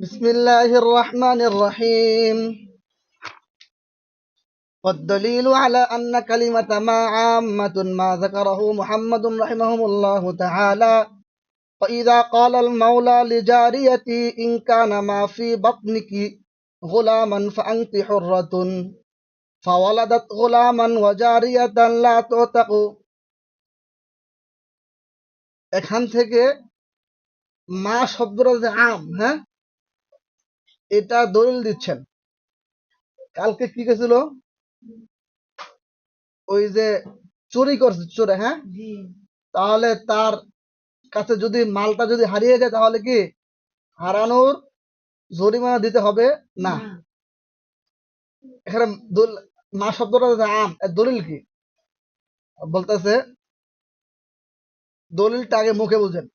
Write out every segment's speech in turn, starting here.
بسم الله الرحمن الرحيم. والدليل على أن كلمة ما عامة ما ذكره محمد رحمه الله تعالى فإذا قال المولى لجاريتي إن كان ما في بطنك غلاما فأنت حرة فولدت غلاما وجارية لا تعتق এখান থেকে মা শব্দটা যে আম হ্যাঁ? এটা দলিল দিচ্ছেন। কালকে কি গেছিল? ওই যে চুরি করছে চোরে হ্যাঁ? তাহলে তার কাছে যদি মালটা যদি হারিয়ে যায় তাহলে কি হারানোর জরিমানা দিতে হবে? না। এখানে মা শব্দটা আম দলিল কি? বলতেছে দলিলটা আগে মুখে বুঝেন।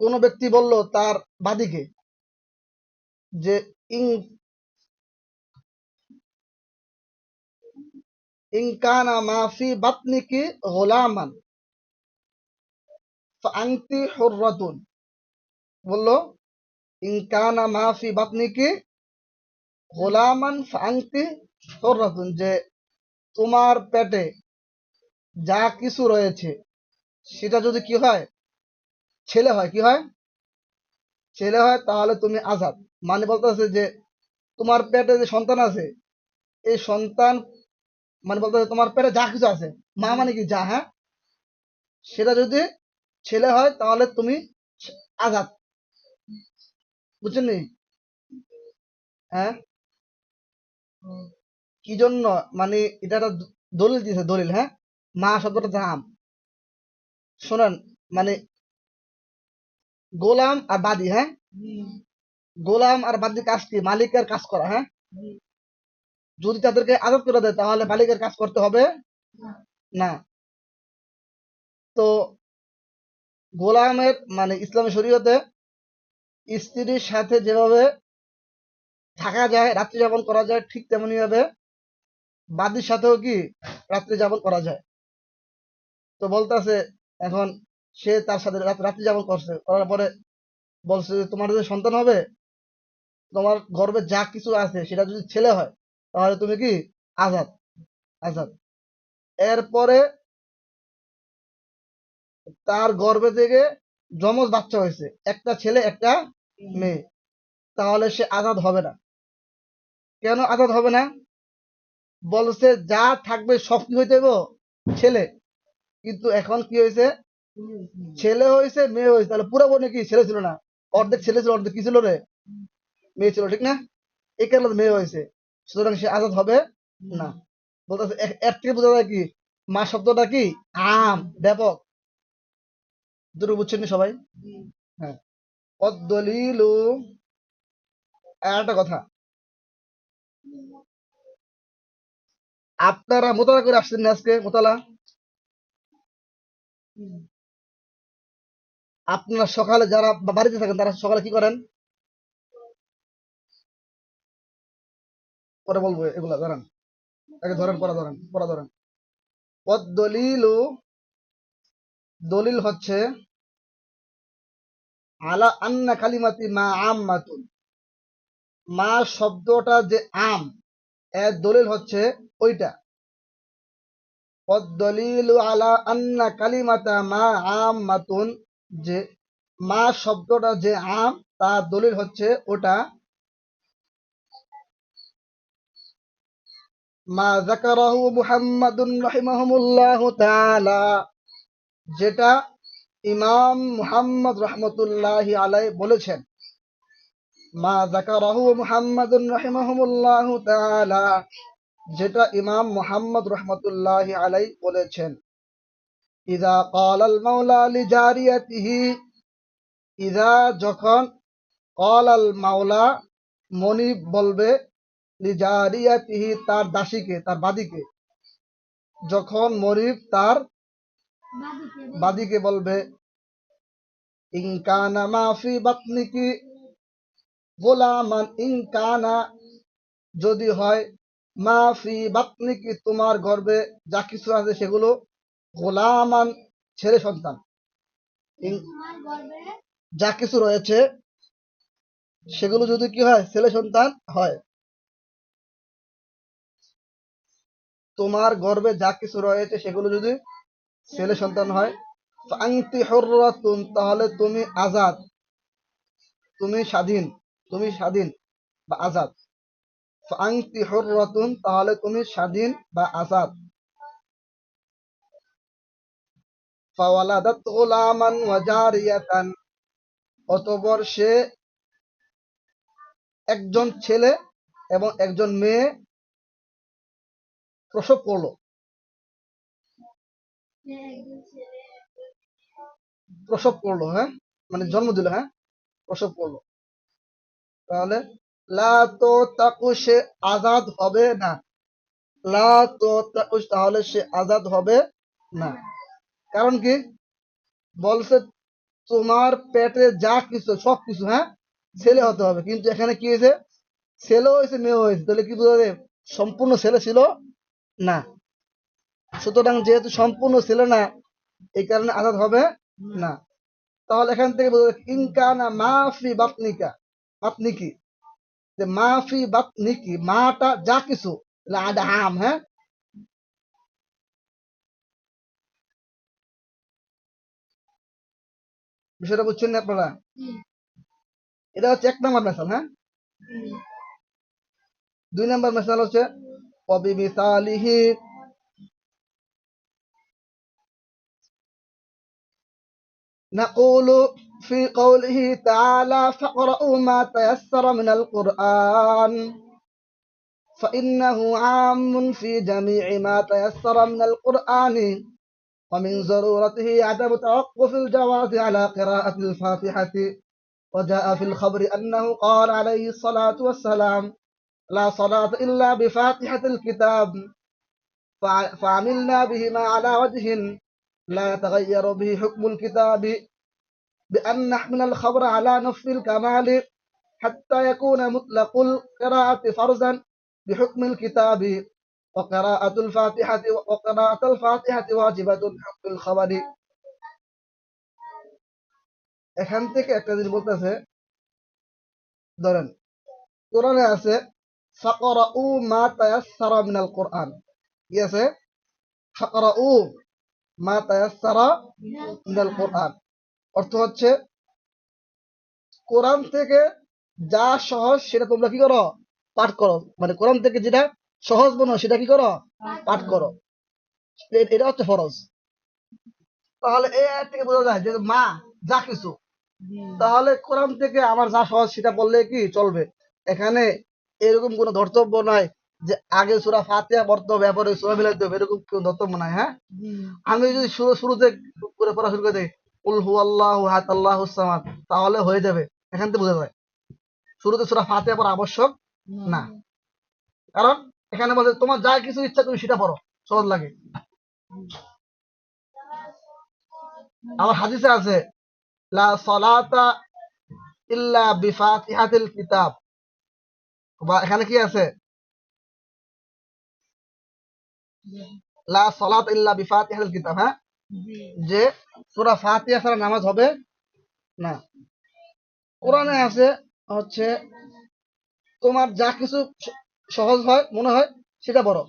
কোন ব্যক্তি বলল তার বাদিকে যে ইং, ইনকানা মাফি বাতনিকি গোলামান ফাংতি হুররাতুন। বলল, ইনকানা মাফি বাতনিকি গোলামান ফাংতি হুররাতুন, যে তোমার পেটে যা কিছু রয়েছে, সেটা যদি কি হয়? ছেলে হয়, কি হয়? ছেলে হয়, তাহলে তুমি আজাদ। মানে বলতেছে যে, তোমার পেটে যে সন্তান আছে, এই সন্তান মানে বলতে তোমার পেটে যা কিছু আছে, মা মানে কি যা হ্যাঁ? সেটা যদি ছেলে হয়, তাহলে তুমি আজাদ। বুঝছেন হ্যাঁ? কি জন্য? মানে এটা দলিল দিয়েছে, দলিল হ্যাঁ? মা শব্দটা দাম শোনেন মানে গোলাম আর বাদী হ্যাঁ? গোলাম আর বাদী কাজ কি? মালিকের কাজ করা হ্যাঁ? যদি তাদেরকে আজাদ করে দেয় তাহলে মালিকের কাজ করতে হবে? না। তো গোলামের মানে ইসলামী শরীয়তে স্ত্রীর সাথে যেভাবে থাকা যায় রাত্রি যাপন করা যায় ঠিক তেমনি ভাবে বাদির সাথেও কি রাত্রি যাপন করা যায়? তো বলতেছে, এখন সে তার সাথে রাত্রি যাপন করছে। করার পরে বলছে তোমার যদি সন্তান হবে, তোমার গর্বে যা কিছু আছে, সেটা যদি ছেলে হয়, তাহলে তুমি কি? আজাদ। আজাদ। এরপরে তার গর্ভে থেকে যমজ বাচ্চা হয়েছে। একটা ছেলে, একটা মেয়ে। তাহলে সে আজাদ হবে না। কেন আজাদ হবে না? বলছে, যা থাকবে সব কি হইতে ছেলে। কিন্তু এখন কি হয়েছে? ছেলে হয়েছে, মেয়ে হয়েছে। তাহলে পুরো বোনে কি ছেলে ছিল না? অর্ধেক ছেলে ছিল, অর্ধেক কি ছিল রে? মেয়ে ছিল, ঠিক না? এই কারণে মেয়ে হয়েছে। সুতরাং সে আজাদ হবে না। বলতেছে, এ- এর থেকে বোঝা যায় কি? মা শব্দটা কি? আম, ব্যাপক। দুটো বুঝছেন সবাই? হ্যাঁ। অদলিলু আর একটা কথা। আপনারা মোতালা করে আসছেন আজকে, মোতালা? আপনারা সকালে যারা বাড়িতে থাকেন, তারা সকালে কি করেন? পরে বলব এগুলা, ধরেন। আগে ধরেন পড়া ধরেন পড়া ধরেন। দলিলু দলিল হচ্ছে, আলা আন্না কালিমাতি মা আম্মাতুন। মা শব্দটা যে আম, এর দলিল হচ্ছে ওইটা। হচ্ছে ওটা যেটা ইমাম মুহাম্মদ রহমতুল্লাহি আলাই বলেছেন। মা যাকারাহু মুহাম্মাদুন রাহিমাহুমুল্লাহু তাআলা যেটা ইমাম মোহাম্মদ রহমতুল্লাহি আলাই বলেছেন। ইদা ক্বালাল মাওলা লিজারিয়াতিহি ইদা যখন ক্বালাল মাওলা মনিব বলবে লিজারিয়াতিহি তার দাসীকে, তার বাদীকে, যখন মনিব তার বাদীকে বলবে ইনকানা মাফি বাতনিকি গোলামান ইনকানা যদি হয় মাফি বাতনিকি তোমার গর্বে যা কিছু আছে সেগুলো গোলামান ছেলে সন্তান। যা কিছু রয়েছে সেগুলো যদি কি হয় ছেলে সন্তান হয়। তোমার গর্বে যা কিছু রয়েছে সেগুলো যদি ছেলে সন্তান হয় তাহলে তুমি আজাদ। তুমি স্বাধীন তুমি স্বাধীন বা আজাদ। হররাতুন তাহলে তুমি স্বাধীন বা আজাদ। ফাওয়ালাদাত গুলামান ওয়া জারিয়াতান অতঃপর সে একজন ছেলে এবং একজন মেয়ে প্রসব করল। প্রসব করল হ্যাঁ? মানে জন্ম দিল হ্যাঁ? প্রসব করল। তাহলে লা তো তাকু সে আজাদ হবে না। লা তো তাহলে সে আজাদ হবে না। কারণ কি? বলছে তোমার পেটে যা কিছু, সব কিছু হ্যাঁ? ছেলে হতে হবে। কিন্তু এখানে কি হয়েছে? ছেলে হয়েছে মেয়ে হয়েছে। তাহলে কি বোঝা? সম্পূর্ণ ছেলে ছিল না। সুতরাং যেহেতু সম্পূর্ণ ছেলে না, এই কারণে আজাদ হবে না। তাহলে এখান থেকে বোঝা যায়, ইনকানা মাফি বাতনিকা বাতনিকি যে মাফি বাতনিকি মাটা যা কিছু আদা আম হ্যাঁ? বিষয়টা বুঝছেন না আপনারা? এটা হচ্ছে এক নম্বর মেসাল হ্যাঁ? দুই নম্বর মেসাল হচ্ছে অবিমিসালিহি نقول في قوله تعالى فاقرؤوا ما تيسر من القرآن. فإنه عام في جميع ما تيسر من القرآن. ومن ضرورته عدم توقف الجواز على قراءة الفاتحة. وجاء في الخبر أنه قال عليه الصلاة والسلام لا صلاة إلا بفاتحة الكتاب. فع- فعملنا بهما على وجه لا يتغير به حكم الكتاب بأن نحمل الخبر على نفس الكمال حتى يكون مطلق القراءة فرزا بحكم الكتاب وقراءة الفاتحة وقراءة الفاتحة واجبة بحكم الخبر এখান থেকে একটা জিনিস বলতেছে ধরেন কোরআনে আছে ফাকরাউ মা তায়াসসারা মিনাল কোরআন কি আছে ফাকরাউ অর্থ হচ্ছে, কোরআন থেকে যা সহজ সেটা তোমরা কি করো? পাঠ করো। মানে কোরআন থেকে যেটা সহজ সেটা কি করো? পাঠ করো। এটা হচ্ছে ফরজ। তাহলে এই থেকে বোঝা যায় যে মা, যা কিছু। তাহলে কোরআন থেকে আমার যা সহজ সেটা বললে কি চলবে? এখানে এরকম কোনো ধর্তব্য নাই। যে আগে সুরা ফাতিহা পড়তে হবে এরপরে সুরা মিলাইতে হবে এরকম কোনো ধর্তব্য নাই হ্যাঁ আমি যদি শুরু শুরুতে করে পড়া শুরু করে দিই উল হু আল্লাহ হাত আল্লাহ সামাদ তাহলে হয়ে যাবে এখান থেকে বোঝা যায়। শুরুতে সুরা ফাতিহা পড়া আবশ্যক না। কারণ এখানে বলছে তোমার যা কিছু ইচ্ছা তুমি সেটা পড়ো সহজ লাগে। আমার হাদিসে আছে লা সালাতা ইল্লা বিফাতিহাতিল কিতাব। বা এখানে কি আছে? লা সালাত ইল্লা বিফাতিহাতিল কিতাব হ্যাঁ? যে সূরা ফাতিহা ছাড়া নামাজ হবে না। কোরআনে আছে হচ্ছে তোমার যা কিছু সহজ হয় মনে হয় সেটা পড়ো।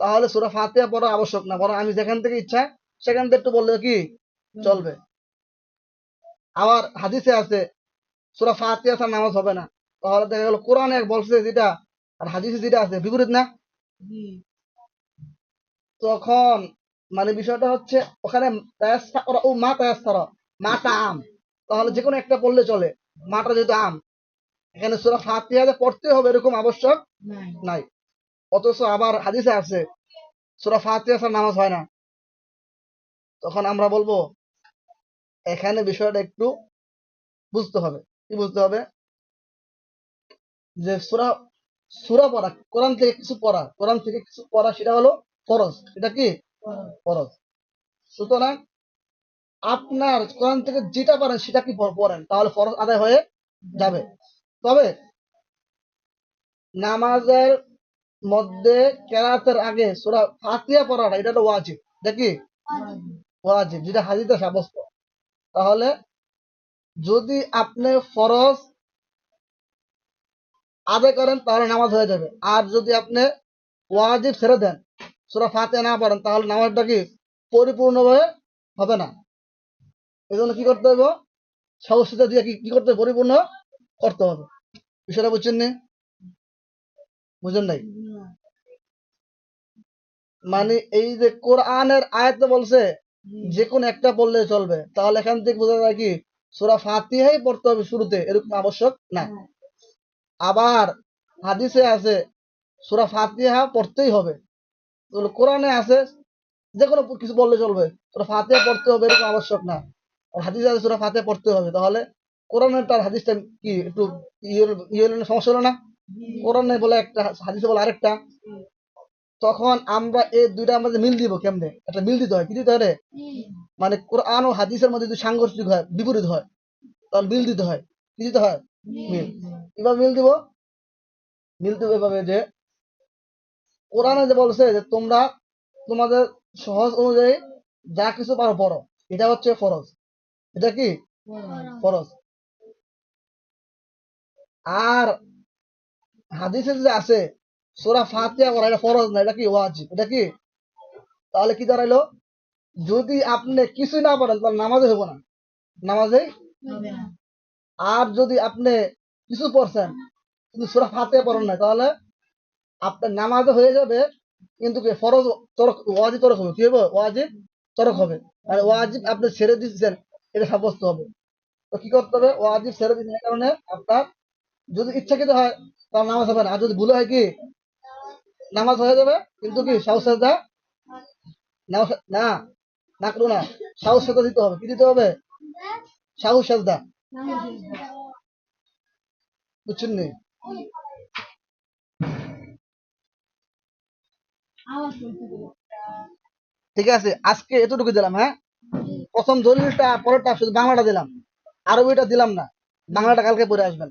তাহলে সূরা ফাতিহা পড়া আবশ্যক না বরং আমি যেখান থেকে ইচ্ছা সেখান থেকে একটু বললে কি চলবে। আবার হাদিসে আছে সূরা ফাতিহা ছাড়া নামাজ হবে না। তাহলে দেখা গেল কোরআনে বলছে যেটা আর হাদিসে যেটা আছে বিপরীত না? তখন মানে বিষয়টা হচ্ছে ওখানে ও মা তায়াস্তারা মাটা আম। তাহলে যে কোনো একটা পড়লে চলে মাটা যেহেতু আম। এখানে সূরা ফাতিহা যে পড়তে হবে এরকম আবশ্যক নাই। অথচ আবার হাদিসে আছে সূরা ফাতিহা ছাড়া নামাজ হয় না। তখন আমরা বলব এখানে বিষয়টা একটু বুঝতে হবে। কি বুঝতে হবে? যে সুরা সুরা পড়া কোরআন থেকে কিছু পড়া কোরআন থেকে কিছু পড়া সেটা হলো ফরজ। এটা কি? ফরজ। সুতরাং আপনার কোরআন থেকে যেটা পারেন সেটা কি পড়েন তাহলে ফরজ আদায় হয়ে যাবে। তবে নামাজের মধ্যে কেরাতের আগে সূরা ফাতিহা পড়াটা এটা হলো ওয়াজিব। দেখি ওয়াজিব যেটা হাদিসে সাব্যস্ত। তাহলে যদি আপনি ফরজ আদায় করেন তাহলে নামাজ হয়ে যাবে। আর যদি আপনি ওয়াজিব ছেড়ে দেন সুরা ফাতে না পড়েন তাহলে নামাজটা কি পরিপূর্ণভাবে হবে না? এই জন্য কি করতে হবে সাহসিতা দিয়ে কি করতে হবে? পরিপূর্ণ করতে হবে। বিষয়টা বুঝছেন নি? বুঝেন নাই? মানে এই যে কোরআনের আয়াতে বলছে যে কোন একটা পড়লে চলবে। তাহলে এখান থেকে বোঝা যায় কি সুরা ফাতিহাই পড়তে হবে শুরুতে এরকম আবশ্যক না। আবার হাদিসে আছে সুরা ফাতিহা পড়তেই হবে। কোরআনে আছে যে কোনো কিছু বললে চলবে। সুরা ফাতিহা পড়তে হবে এরকম আবশ্যক না। আর হাদিসে আছে সুরা ফাতিহা পড়তে হবে। তাহলে কোরআনের তার হাদিসটা কি, একটু ইয়ে ইয়ে সমস্যা হলো না? কোরআনে বলে একটা হাদিসে বলে আরেকটা। তখন আমরা এই দুইটা আমাদের মিল দিব কেমনে? একটা মিল দিতে হয়। কি দিতে হয় মানে কোরআন ও হাদিসের মধ্যে যদি সাংঘর্ষিক হয়, বিপরীত হয়, তাহলে মিল দিতে হয়। কি দিতে হয়? মিল। কীভাবে মিল দিব? মিল দিব এভাবে যে কোরআনে যে বলছে যে তোমরা তোমাদের সহজ অনুযায়ী যা কিছু পারো পড়ো। এটা হচ্ছে ফরজ। এটা কি? ফরজ। আর হাদিসে যে আছে সোরা ফাতিহা পড়া এটা ফরজ না এটা কি ওয়াজিব? এটা কি? তাহলে কি দাঁড়াইলো? যদি আপনি কিছুই না পারেন তাহলে নামাজে হব না। নামাজে আর যদি আপনি কিছু পড়ছেন কিন্তু সোরা ফাতে পড়েন না তাহলে আপনার নামাজে হয়ে যাবে, কিন্তু ফরজ তরক, ওয়াজিব তরক হবে। কি হবে? ওয়াজিব তরক হবে। আর ওয়াজিব আপনি ছেড়ে দিচ্ছেন এটা সাব্যস্ত হবে। তো কি করতে হবে? ওয়াজিব ছেড়ে দিচ্ছেন কারণে আপনার যদি ইচ্ছাকৃত হয়, তাহলে নামাজ হবে না। আর যদি ভুলে হয় কি? নামাজ হয়ে যাবে, কিন্তু কি? সাহস না- না করো না। সাহস দিতে হবে। কি দিতে হবে? সাহস সাজদা বুঝছেন নি? ঠিক আছে আজকে এতটুকু দিলাম হ্যাঁ? প্রথম দলিলটা পরেরটা শুধু বাংলাটা দিলাম। আরবিটা দিলাম না বাংলাটা কালকে পরে আসবেন।